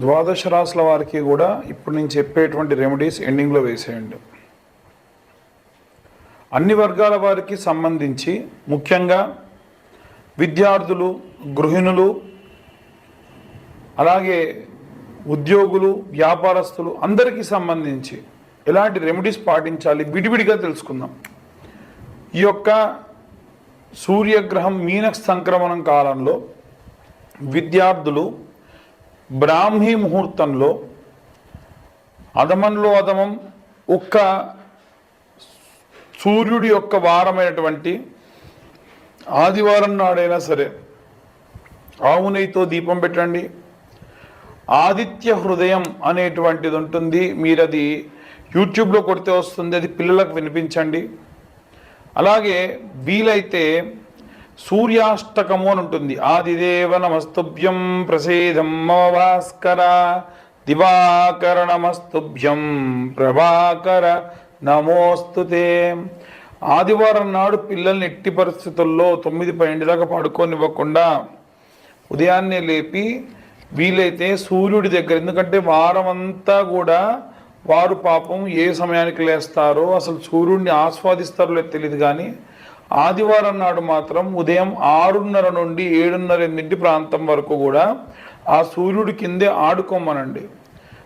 ద్వాదశ రాసుల వారికి కూడా ఇప్పుడు నేను చెప్పేటువంటి రెమెడీస్ ఎండింగ్లో వేసేయండి. అన్ని వర్గాల వారికి సంబంధించి ముఖ్యంగా విద్యార్థులు గృహిణులు అలాగే ఉద్యోగులు వ్యాపారస్తులు అందరికీ సంబంధించి ఎలాంటి రెమెడీస్ పాటించాలి విడివిడిగా తెలుసుకుందాం. ఈ యొక్క సూర్యగ్రహం మీనక్ సంక్రమణం కాలంలో విద్యార్థులు బ్రాహ్మీ ముహూర్తంలో అధమంలో అధమం ఒక్క సూర్యుడి యొక్క వారమైనటువంటి ఆదివారం నాడైనా సరే ఆవు నెయ్యితో దీపం పెట్టండి. ఆదిత్య హృదయం అనేటువంటిది ఉంటుంది. మీరు అది యూట్యూబ్లో కొడితే వస్తుంది. అది పిల్లలకు వినిపించండి. అలాగే వీలైతే సూర్యాష్టకము అని ఉంటుంది. ఆదిదేవ నమస్తుభ్యం ప్రసేదం మమ భాస్కర దివాకర నమస్తుభ్యం ప్రభాకర నమోస్తుతే ఆదివారం నాడు పిల్లల్ని ఎట్టి పరిస్థితుల్లో తొమ్మిది పన్నెండు దాకా పడుకోనివ్వకుండా ఉదయాన్నే లేపి వీలైతే సూర్యుడి దగ్గర ఎందుకంటే వారం అంతా కూడా వారు పాపం ఏ సమయానికి లేస్తారో అసలు సూర్యుడిని ఆస్వాదిస్తారో లేదో తెలియదు కానీ ఆదివారం నాడు మాత్రం ఉదయం ఆరున్నర నుండి ఏడున్నర ఎనిమిది ప్రాంతం వరకు కూడా ఆ సూర్యుడి కిందే ఆడుకోమనండి.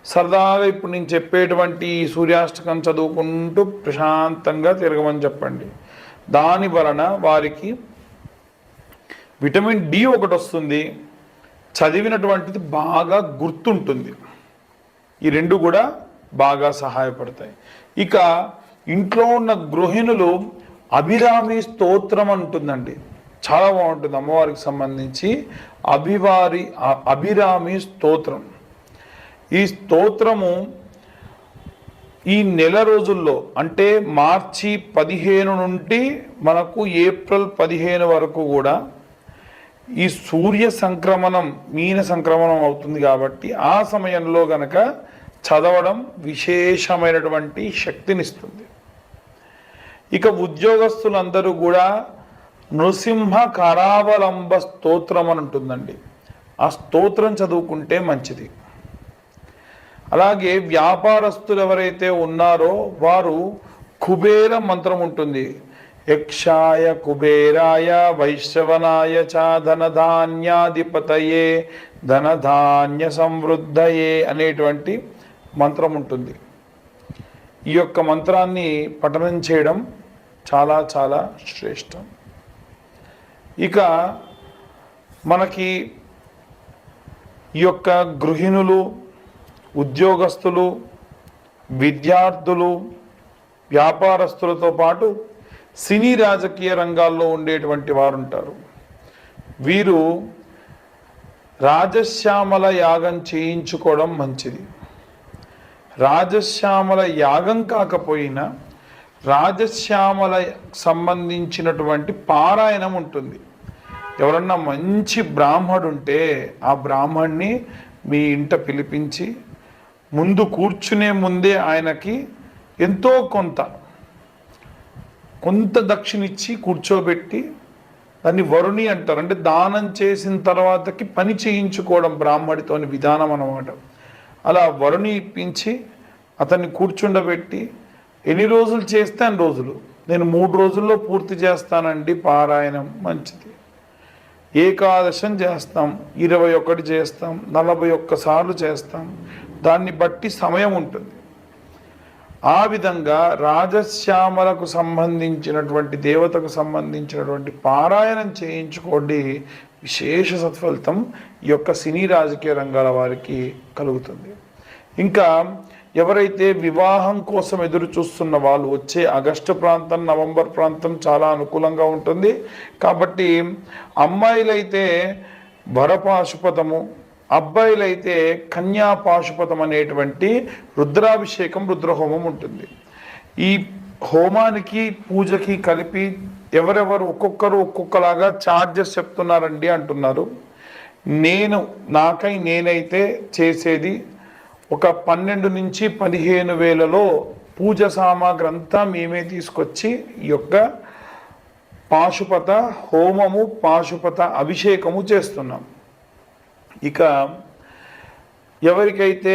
సరదాగా ఇప్పుడు నేను చెప్పేటువంటి ఈ సూర్యాష్టకం చదువుకుంటూ ప్రశాంతంగా తిరగమని చెప్పండి. దాని వలన వారికి విటమిన్ డి ఒకటి వస్తుంది. చదివినటువంటిది బాగా గుర్తుంటుంది. ఈ రెండు కూడా బాగా సహాయపడతాయి. ఇక ఇంట్లో ఉన్న గృహిణులు అభిరామి స్తోత్రం అంటుందండి. చాలా బాగుంటుంది అమ్మవారికి సంబంధించి అభివారి అభిరామి స్తోత్రం. ఈ స్తోత్రము ఈ నెల రోజుల్లో అంటే మార్చి పదిహేను నుండి మనకు ఏప్రిల్ పదిహేను వరకు కూడా ఈ సూర్య సంక్రమణం మీన సంక్రమణం అవుతుంది కాబట్టి ఆ సమయంలో గనక చదవడం విశేషమైనటువంటి శక్తినిస్తుంది. ఇక ఉద్యోగస్తులందరూ కూడా నృసింహ కరావలంబ స్తోత్రం అని ఉంటుందండి ఆ స్తోత్రం చదువుకుంటే మంచిది. అలాగే వ్యాపారస్తులు ఎవరైతే ఉన్నారో వారు కుబేర మంత్రం ఉంటుంది. యక్షాయ కుబేరాయ వైశ్రవనాయ చ ధనధాన్యాధిపతయే ధనధాన్య సమృద్ధయే అనేటువంటి మంత్రం ఉంటుంది. ఈ యొక్క మంత్రాన్ని పఠనం చేయడం చాలా చాలా శ్రేష్టం. ఇక మనకి ఈ యొక్క గృహిణులు ఉద్యోగస్తులు విద్యార్థులు వ్యాపారస్తులతో పాటు సినీ రాజకీయ రంగాల్లో ఉండేటువంటి వారు ఉంటారు వీరు రాజశ్యామల యాగం చేయించుకోవడం మంచిది. రాజశ్యామల యాగం కాకపోయినా రాజశ్యామల సంబంధించినటువంటి పారాయణం ఉంటుంది. ఎవరన్నా మంచి బ్రాహ్మడు ఉంటే ఆ బ్రాహ్మణ్ణి మీ ఇంట పిలిపించి ముందు కూర్చునే ముందే ఆయనకి ఎంతో కొంత కొంత దక్షిణిచ్చి కూర్చోబెట్టి దాన్ని వరుణి అంటారు. అంటే దానం చేసిన తర్వాతకి పని చేయించుకోవడం బ్రాహ్మడితోని విధానం అన్నమాట. అలా వరుణి ఇప్పించి అతన్ని కూర్చుండబెట్టి ఎన్ని రోజులు చేస్తే అన్ని రోజులు? నేను మూడు రోజుల్లో పూర్తి చేస్తానండి పారాయణం మంచిది. ఏకాదశం చేస్తాం ఇరవై ఒకటి చేస్తాం నలభై ఒక్కసార్లు చేస్తాం. దాన్ని బట్టి సమయం ఉంటుంది. ఆ విధంగా రాజశ్యామలకు సంబంధించినటువంటి దేవతకు సంబంధించినటువంటి పారాయణం చేయించుకోండి. విశేష సత్ఫలితం ఈ యొక్క సినీ రాజకీయ రంగాల వారికి కలుగుతుంది. ఇంకా ఎవరైతే వివాహం కోసం ఎదురు చూస్తున్న వాళ్ళు వచ్చే ఆగస్టు ప్రాంతం నవంబర్ ప్రాంతం చాలా అనుకూలంగా ఉంటుంది. కాబట్టి అమ్మాయిలైతే వరపాశుపతము అబ్బాయిలైతే కన్యా పాశుపతం అనేటువంటి రుద్రాభిషేకం రుద్రహోమం ఉంటుంది. ఈ హోమానికి పూజకి కలిపి ఎవరెవరు ఒక్కొక్కరు ఒక్కొక్కలాగా ఛార్జెస్ చెప్తున్నారండి అంటున్నారు. నేను నాకై నేనైతే చేసేది ఒక పన్నెండు నుంచి పదిహేను వేలలో పూజ సామాగ్రి అంతా మేమే తీసుకొచ్చి ఈ యొక్క పాశుపత హోమము పాశుపత అభిషేకము చేస్తున్నాం. ఇక ఎవరికైతే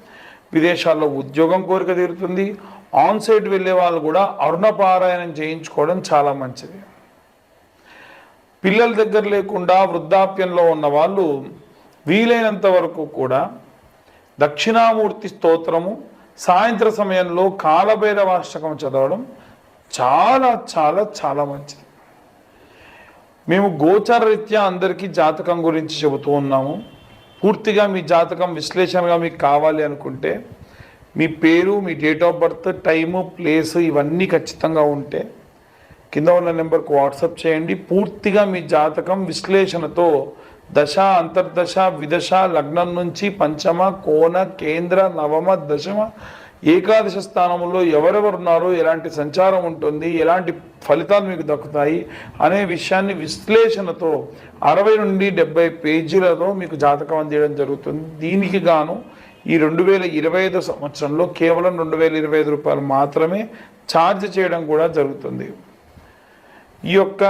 విదేశాల్లో ఉద్యోగం కోరిక తీరుతుంది. ఆన్ సైట్ వెళ్ళే వాళ్ళు కూడా అరుణపారాయణం చేయించుకోవడం చాలా మంచిది. పిల్లల దగ్గర లేకుండా వృద్ధాప్యంలో ఉన్న వాళ్ళు వీలైనంత వరకు కూడా దక్షిణామూర్తి స్తోత్రము సాయంత్ర సమయంలో కాలభైరవాష్టకం చదవడం చాలా చాలా చాలా మంచిది. మేము గోచర రీత్యా అందరికీ జాతకం గురించి చెబుతూ ఉన్నాము. పూర్తిగా మీ జాతకం విశ్లేషణగా మీకు కావాలి అనుకుంటే మీ పేరు మీ date of birth time place ఇవన్నీ ఖచ్చితంగా ఉంటే కింద ఉన్న నెంబర్కు వాట్సాప్ చేయండి. పూర్తిగా మీ జాతకం విశ్లేషణతో దశ అంతర్దశ విదశ లగ్నం నుంచి పంచమ కోన కేంద్ర నవమ దశమ ఏకాదశ స్థానంలో ఎవరెవరు ఉన్నారో ఎలాంటి సంచారం ఉంటుంది ఎలాంటి ఫలితాలు మీకు దక్కుతాయి అనే విషయాన్ని విశ్లేషణతో అరవై నుండి డెబ్బై పేజీలతో మీకు జాతకం అందించడం జరుగుతుంది. దీనికి గాను ఈ రెండు వేల ఇరవై ఐదు సంవత్సరంలో కేవలం రెండు వేల ఇరవై ఐదు రూపాయలు మాత్రమే ఛార్జ్ చేయడం కూడా జరుగుతుంది. ఈ యొక్క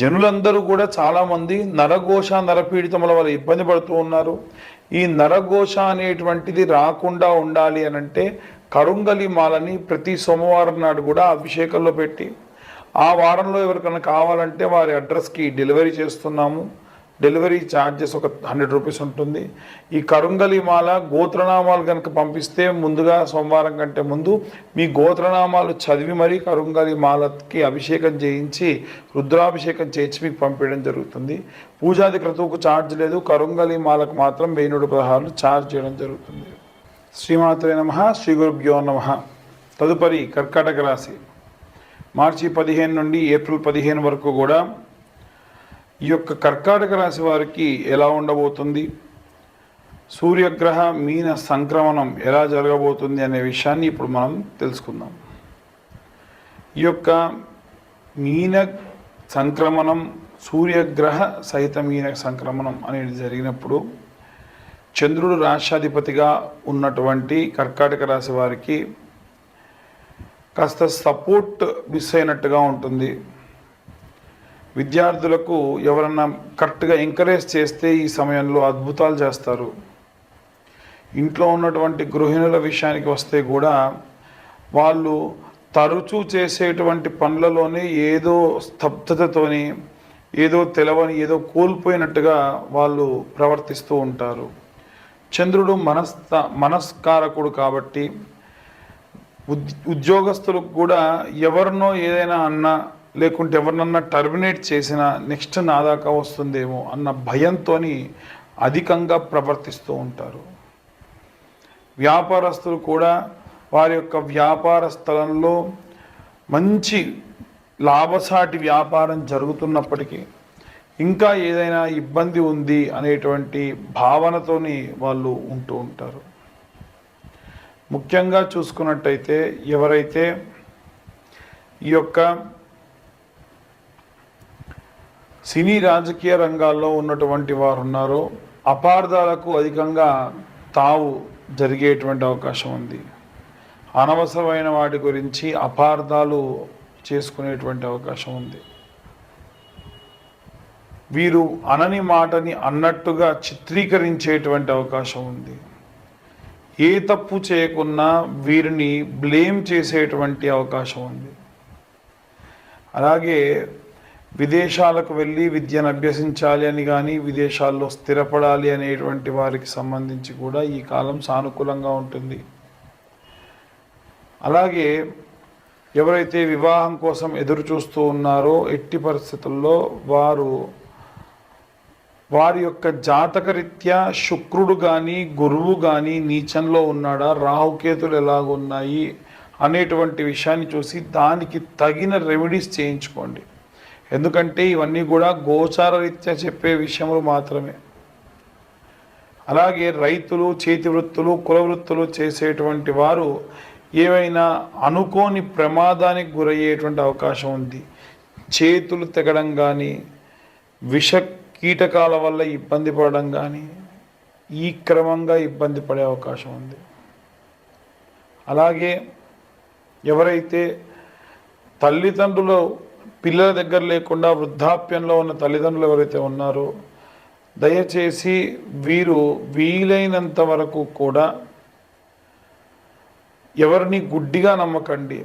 జనులందరూ కూడా చాలామంది నరఘోష నరపీడితముల వల్ల ఇబ్బంది పడుతూ ఉన్నారు. ఈ నరఘోష అనేటువంటిది రాకుండా ఉండాలి అని అంటే కరుంగలి మాలని ప్రతి సోమవారం నాడు కూడా అభిషేకంలో పెట్టి ఆ వారంలో ఎవరికైనా కావాలంటే వారి అడ్రస్కి డెలివరీ చేస్తున్నాము. డెలివరీ ఛార్జెస్ ఒక హండ్రెడ్ రూపీస్ ఉంటుంది. ఈ కరుంగలి మాల గోత్రనామాలు కనుక పంపిస్తే ముందుగా సోమవారం కంటే ముందు మీ గోత్రనామాలు చదివి మరీ కరుంగలి మాలకి అభిషేకం చేయించి రుద్రాభిషేకం చేయించి మీకు పంపించడం జరుగుతుంది. పూజాది క్రతువుకు ఛార్జ్ లేదు. కరుంగలి మాలకు మాత్రం వెయ్యి నూట పదహారులు ఛార్జ్ చేయడం జరుగుతుంది. శ్రీమాత్రే నమ. శ్రీ గురుభ్యో నమ. తదుపరి కర్కాటక రాశి. మార్చి పదిహేను నుండి ఏప్రిల్ పదిహేను వరకు కూడా ఈ యొక్క కర్కాటక రాశి వారికి ఎలా ఉండబోతుంది? సూర్యగ్రహ మీన సంక్రమణం ఎలా జరగబోతుంది అనే విషయాన్ని ఇప్పుడు మనం తెలుసుకుందాం. ఈ యొక్క మీన సంక్రమణం సూర్యగ్రహ సహిత మీన సంక్రమణం అనేది జరిగినప్పుడు చంద్రుడు రాష్ట్రాధిపతిగా ఉన్నటువంటి కర్కాటక రాశి వారికి కాస్త సపోర్ట్ మిస్ అయినట్టుగా ఉంటుంది. విద్యార్థులకు ఎవరన్నా కరెక్ట్గా ఎంకరేజ్ చేస్తే ఈ సమయంలో అద్భుతాలు చేస్తారు. ఇంట్లో ఉన్నటువంటి గృహిణుల విషయానికి వస్తే కూడా వాళ్ళు తరచూ చేసేటువంటి పనులలోనే ఏదో స్తబ్దతతోని ఏదో తెలవని ఏదో కోల్పోయినట్టుగా వాళ్ళు ప్రవర్తిస్తూ ఉంటారు. చంద్రుడు మనస్త మనస్కారకుడు కాబట్టి ఉద్ ఉద్యోగస్తులకు కూడా ఎవరినో ఏదైనా అన్నా లేకుంటే ఎవరినన్నా టర్మినేట్ చేసినా నెక్స్ట్ నా దాకా వస్తుందేమో అన్న భయంతో అధికంగా ప్రవర్తిస్తూ ఉంటారు. వ్యాపారస్తులు కూడా వారి యొక్క వ్యాపార స్థలంలో మంచి లాభసాటి వ్యాపారం జరుగుతున్నప్పటికీ ఇంకా ఏదైనా ఇబ్బంది ఉంది అనేటువంటి భావనతోని వాళ్ళు ఉంటూ ఉంటారు. ముఖ్యంగా చూసుకున్నట్టయితే ఎవరైతే ఈ యొక్క సినీ రాజకీయ రంగాల్లో ఉన్నటువంటి వారు ఉన్నారో అపార్థాలకు అధికంగా తావు జరిగేటువంటి అవకాశం ఉంది. అనవసరమైన వాటి గురించి అపార్థాలు చేసుకునేటువంటి అవకాశం ఉంది. వీరు అనని మాటని అన్నట్టుగా చిత్రీకరించేటువంటి అవకాశం ఉంది. ఏ తప్పు చేయకున్నా వీరిని బ్లేమ్ చేసేటువంటి అవకాశం ఉంది. అలాగే విదేశాలకు వెళ్ళి విద్యను అభ్యసించాలి అని కానీ విదేశాల్లో స్థిరపడాలి అనేటువంటి వారికి సంబంధించి కూడా ఈ కాలం సానుకూలంగా ఉంటుంది. అలాగే ఎవరైతే వివాహం కోసం ఎదురు చూస్తూ ఉన్నారో ఎట్టి పరిస్థితుల్లో వారు వారి యొక్క జాతకరీత్యా శుక్రుడు కానీ గురువు కానీ నీచంలో ఉన్నాడా రాహుకేతులు ఎలాగున్నాయి అనేటువంటి విషయాన్ని చూసి దానికి తగిన రెమెడీస్ చేయించుకోండి. ఎందుకంటే ఇవన్నీ కూడా గోచార రీత్యా చెప్పే విషయములు మాత్రమే. అలాగే రైతులు చేతి వృత్తులు కుల వృత్తులు చేసేటువంటి వారు ఏవైనా అనుకోని ప్రమాదానికి గురయ్యేటువంటి అవకాశం ఉంది. చేతులు తెగడం కానీ విష కీటకాల వల్ల ఇబ్బంది పడడం కానీ ఈ క్రమంగా ఇబ్బంది పడే అవకాశం ఉంది. అలాగే ఎవరైతే తల్లిదండ్రులు పిల్లల దగ్గర లేకుండా వృద్ధాప్యంలో ఉన్న తల్లిదండ్రులు ఎవరైతే ఉన్నారో దయచేసి వీరు వీలైనంత వరకు కూడా ఎవరిని గుడ్డిగా నమ్మకండి.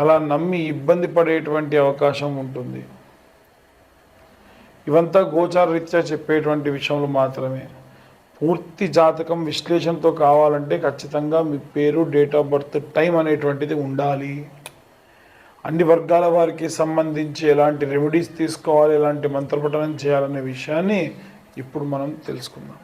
అలా నమ్మి ఇబ్బంది పడేటువంటి అవకాశం ఉంటుంది. ఇవంతా గోచార రీత్యా చెప్పేటువంటి విషయంలో మాత్రమే. పూర్తి జాతకం విశ్లేషణతో కావాలంటే ఖచ్చితంగా మీ పేరు డేట్ ఆఫ్ బర్త్ టైం అనేటువంటిది ఉండాలి. అన్ని వర్గాల వారికి సంబంధించి ఎలాంటి రెమెడీస్ తీసుకోవాలి ఎలాంటి మంత్రపఠనం చేయాలనే విషయాన్ని ఇప్పుడు మనం తెలుసుకుందాం.